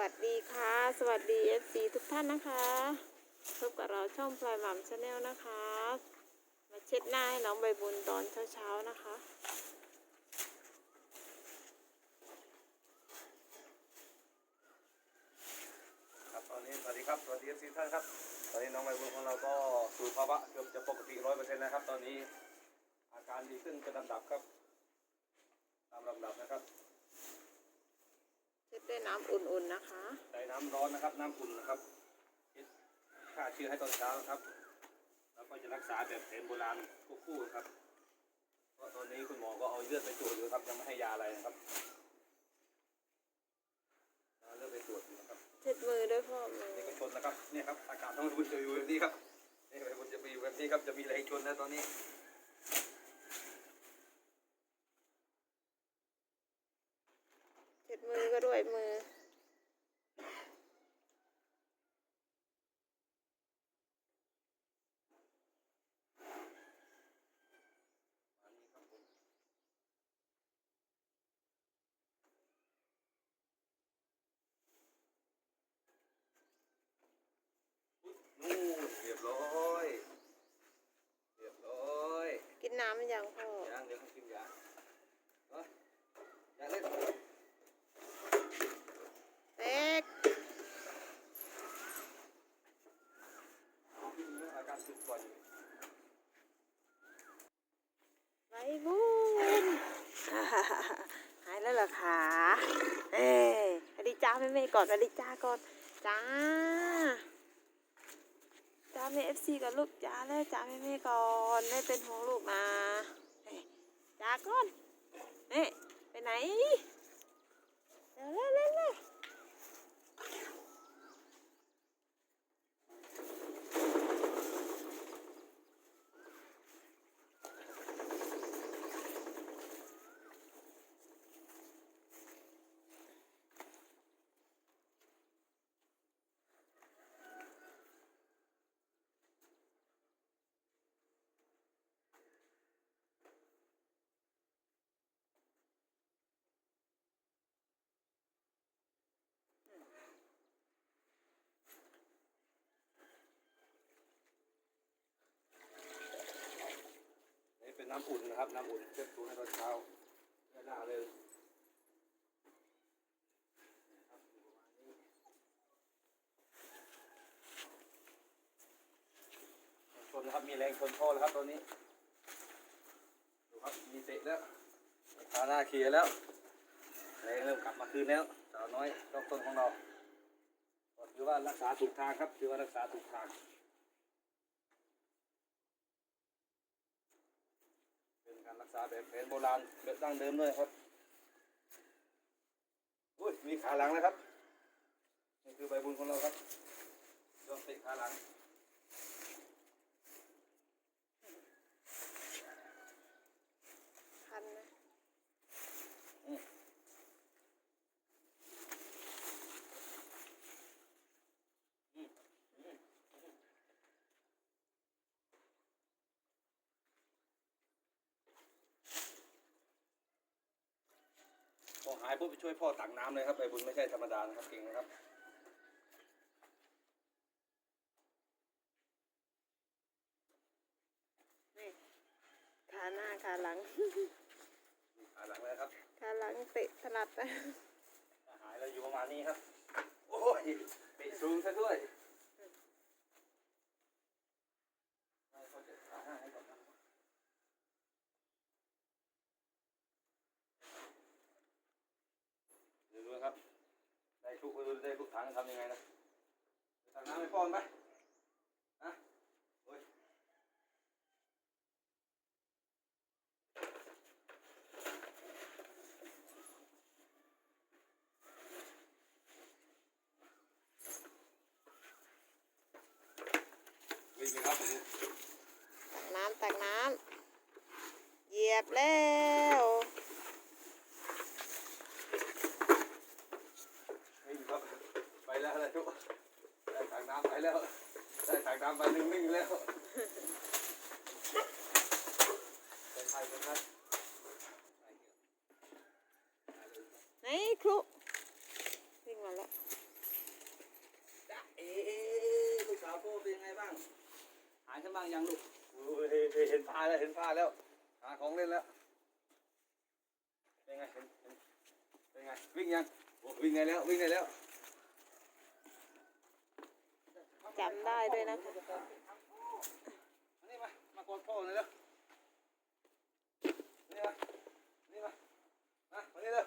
วัสดีค่ะ สวัสดี FC ทุกท่านนะคะพบกับเราช่องพลายหม่ำชาแนลนะคะ มาเช็ดหน้าให้น้องใบบุญตอนเช้าๆนะคะครับตอนนี้สวัสดีครับสวัสดีทุกท่านครับ ตอนนี้น้องใบบุญของเราก็สู่ภาวะเกือบจะปกติร้อยเปอร์เซ็นต์นะครับ ตอนนี้อาการดีขึ้นเป็นลำดับครับ ตามลำดับนะครับ ช็ดด้วยน้ำอุ่นๆนะคะ ใส่น้ำร้อนนะครับ น้ำอุ่นนะครับฆ่าเชื้อให้ตอนเช้านะครับ แล้วก็จะรักษาแบบแผนโบราณควบคู่ครับเพราะตอนนี้คุณหมอก็เอาเลือดไปตรวจอยู่ครับ ยังไม่ให้ยาอะไรนะครับเอาเลือดไปตรวจอยู่นะครับเช็ดมือด้วยพ่อมือนี่ก็ชนนะครับ เนี่ยครับ อากาศต้องคุณจะอยู่แบบนี้ครับนี่มันจะไปอยู่แบบนี้ครับ จะมีแรงชนนะตอนนี้ เช็ ด้วยมืออันนี้ครับผมอุ๊ยนู่นเรียบร้อยเรียบร้อย กินน้ำยังพ่อ ยังเดี๋ยวเขากินยาเฮ้ยยาเล่น เต็ก อาการสุดก่อนอยู่ ใบบุญ หายแล้วเหรอคะเอ้ยสวัสดีจ้าแม่เมย์ก่อนสวัสดีจ้าก่อนจ้าจ้าแม่เอฟซีกับลูกจ้าแล้วจ้าแม่เมย์ก่อนไม่เป็นห่วงลูกนะเอ้ยจ้าก่อนเน่ไปไหนเร็วเร็วเร็ว น้ำอุ่นนะครับ น้ำอุ่นเช็ดตัวให้ตอนเช้าไม่น่าเลยครับอยู่ประมาณนี้ชนนะครับ มีแรงชนท่อแล้วครับตอนนี้ ดูครับ มีเตะแล้วขาหน้าเคลียร์แล้วแรงเริ่มกลับมาคืนแล้วสาวน้อยต้องต้นของเราถือว่ารักษาถูกทางครับถือว่ารักษาถูกทาง เป็นการรัก ษาแบบแผนโบราณแบบดั้งเดิมด้วยครับอุ้ยมีขาหลังนะครับนี่คือใบบุญของเราครับยองเตะขาหลัง คันนะ อืมอืมอืมพอหายปุ๊บไปช่วยพ่อตักน้ำเลยครับใบบุญไม่ใช่ธรรมดานะครับเก่งนะครับนี่ขาหน้าขาหลังมีขาหลังเลยนะครับขาหลังเตะถนัดนะ หายเราอยู่ประมาณนี้ครับ โอ้ยเตะสูงซะด้วยให้เขาเจ็บขาให้ก่อนนะเดี๋ยวดูนะครับ ได้ทุกได้ลูกถังทำยังไงนะตักน้ำให้พ่อนไปนะ ไหนครูวิ่งมาแล้วจ้าเอ๊ลูกสาวโก้เป็นไงบ้าง หายกันบ้างยังลูกเห็นผ้าแล้วเห็นผ้าแล้ว หาของเล่นแล้ว เป็นไงเห็นเป็นไง วิ่งยังวิ่งไงแล้ว วิ่งไงแล้วจำได้ด้วยนะนี่มา มากอดพ่อเลยแล้วนี่มา นี่มา มาคนนี้เลย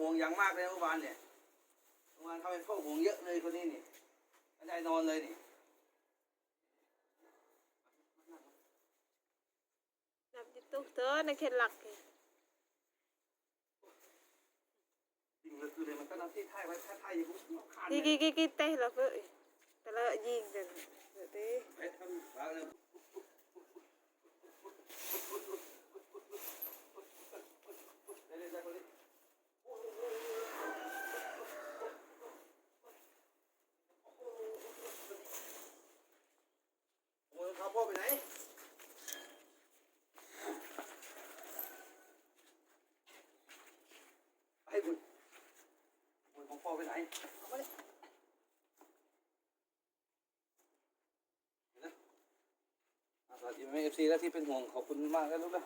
ห่วงอย่างมากเลยเมื่อวานเนี่ยเมื่อวานทำให้เฝ้าห่วงเยอะเลยคนนี้นี่ไม่ได้นอนเลยนี่หลับตตุกเตอในเขตหลักยิงเลยคือเลยมันก็นัที่ไทยไว้ไทยยังกูขานเนี่ยกี่กี่กี่เตะหรอเพื่อแต่ละยิงเดินเดี๋ยวเต้ แล้วที่เป็นห่วงขอบคุณมากนะลูกนะ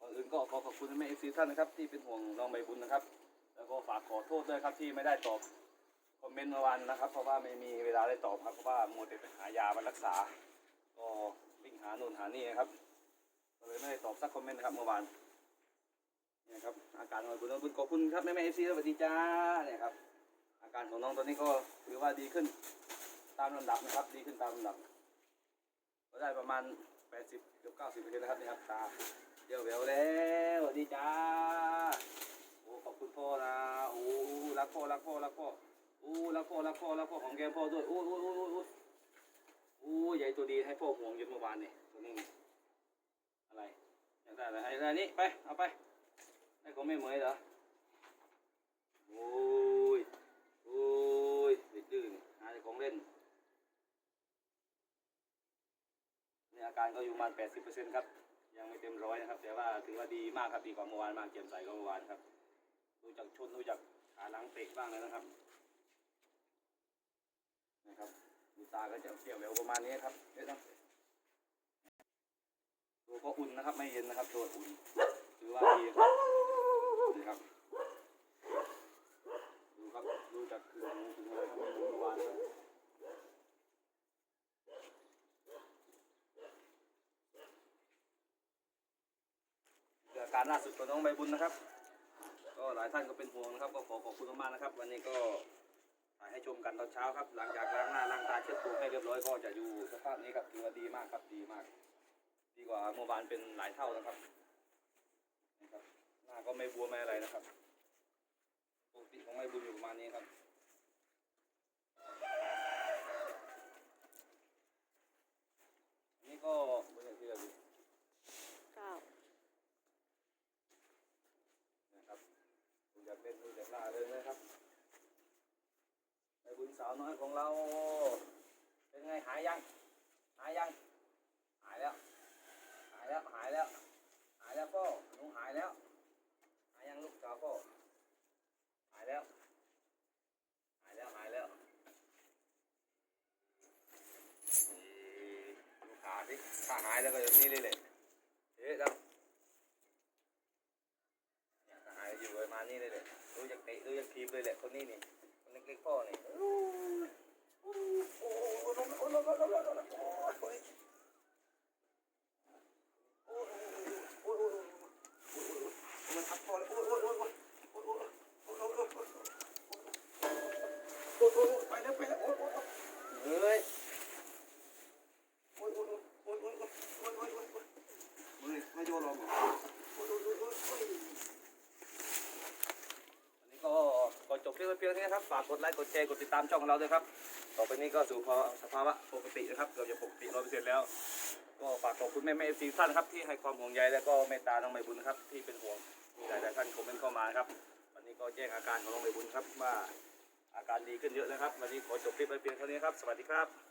ก่อนอื่นก็ขอขอบคุณแม่เอซีท่านนะครับ ที่เป็นห่วงน้องใบบุญนะครับ แล้วก็ฝากขอโทษด้วยครับที่ไม่ได้ตอบคอมเมนต์เมื่อวานนะครับ เพราะว่าไม่มีเวลาได้ตอบครับเพราะว่ามัวแต่ไปหายามารักษา ก็วิ่งหาโน่นหานี่นครับเลยไม่ได้ตอบสักคอมเมนต์นะครับเมื่อวานเนี่ยครับอาการของบุญน้องบุญขอบคุณครับแม่แม่เอซีสวัสดีจ้าเนี่ยครับอาการของน้องตอนนี้ก็ถือว่าดีขึ้นตามลำดับนะครับ ดีขึ้นตามลำดับ ได้ประมาณ 80เกือบ90เปอร์เนต์นะครับนี่ครับตาเดี๋ยวแววแล้วดีจ้าโอ้ขอบคุณพ่อนะโอ้รักพ่อรักพ่อรักพ่อโอ้รักพ่อรักพ่อรักพ่อของแกพ่อด้วยโอ้โอ้โอ้โอ้โอ้ใหญ่ตัวดีให้พ่อห่วงจนเมื่อวานนี่ตัวนี้อะไรอยากได้อะไรให้ได้นี้ไปเอาไปได้ของแม่เหมยเหรอโอ้ยโอ้ยเด็กดื้อหาของเล่น อาการก็อยู่ประมาณ80%ครับ ยังไม่เต็มร้อยนะครับ แต่ว่าถือว่าดีมากครับดีกว่าเมื่อวานมากเกียมใส่ก็เมื่อวานครับดูจากชนดูจากขาหลังเตะบ้างแล้วนะครับ นะครับดูตาก็จะเปรี้ยวแววประมาณนี้ครับเดี๋ยวนะตัวก็อุ่นนะครับ ไม่เย็นนะครับตัวอุ่นถือว่าดีครับดีครับ ดูครับดูจากคือดูถึงเมื่อวานครับ การล่าสุดของน้องใบบุญนะครับ ก็หลายท่านก็เป็นห่วงนะครับ ก็ขอขอบคุณมากนะครับ วันนี้ก็ถ่ายให้ชมกันตอนเช้าครับ หลังจากล้างหน้าล้างตาเช็ดตัวให้เรียบร้อยก็จะอยู่สภาพนี้ครับถือว่าดีมากครับดีมาก ดีกว่าเมื่อวานเป็นหลายเท่านะครับนะหน้าก็ไม่บัวไม่อะไรนะครับปกติของใบบุญอยู่ประมาณนี้ครับนี่ก็บริเวณที่เราดู สาวน้อยของเรา เป็นไงหายยัง หายยัง หายแล้ว หายแล้ว หายแล้ว หายแล้วพ่อหนูหายแล้ว หายยังลูกสาวพ่อหายแล้ว หายแล้ว หายแล้วดูขาสิถ้าหายแล้วก็อยู่นี่เลยเลยเดี๋ยวาหายอยู่ประมาณนี้เลยเลยดูจากเตะดูจากทีมเลยแหละคนนี้นี่ เล็กๆพ่อนี่มันทับ เพียงเท่านี้นะครับ ฝากกดไลค์ กดแชร์ กดติดตามช่องของเราด้วยครับ ต่อไปนี้ก็สู่พอสภาวะปกตินะครับเกือบจะปกติร้อยเปอร์เซ็นต์แล้ว ก็ฝากขอบคุณแม่แม่ซีท่านครับที่ให้ความห่วงใยและก็เมตตาน้องใบบุญนครับที่เป็นห่วงมีหลายๆท่านคอมเมนต์เข้ามาครับ วันนี้ก็แจ้งอาการของน้องใบบุญครับว่าอาการดีขึ้นเยอะแล้วครับ วันนี้ขอจบคลิปไปเพียงเท่านี้ครับ สวัสดีครับ